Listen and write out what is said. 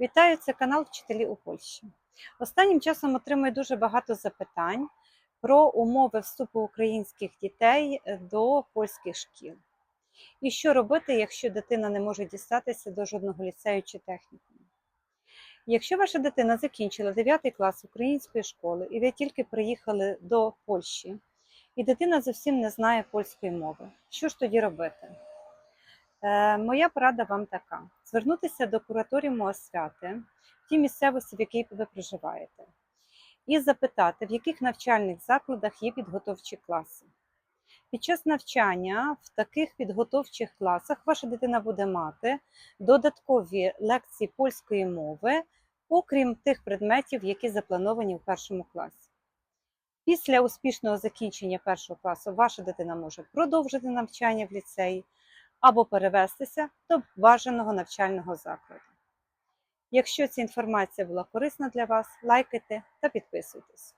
Вітаю, це канал Вчителі у Польщі. Останнім часом отримую дуже багато запитань про умови вступу українських дітей е, до польських шкіл. І що робити, якщо дитина не може дістатися до жодного ліцею чи технікуму. Якщо ваша дитина закінчила 9 клас української школи і ви тільки приїхали до Польщі, і дитина зовсім не знає польської мови, що ж тоді робити? Е, Моя порада вам така: звернутися до кураторіуму освяти в тій місцевості, в якій ви проживаєте, і запитати, в яких навчальних закладах є підготовчі класи. Під час навчання в таких підготовчих класах ваша дитина буде мати додаткові лекції польської мови, окрім тих предметів, які заплановані в першому класі. Після успішного закінчення першого класу ваша дитина може продовжити навчання в ліцеї або перевестися до бажаного навчального закладу. Якщо ця інформація була корисна для вас, лайкайте та підписуйтесь.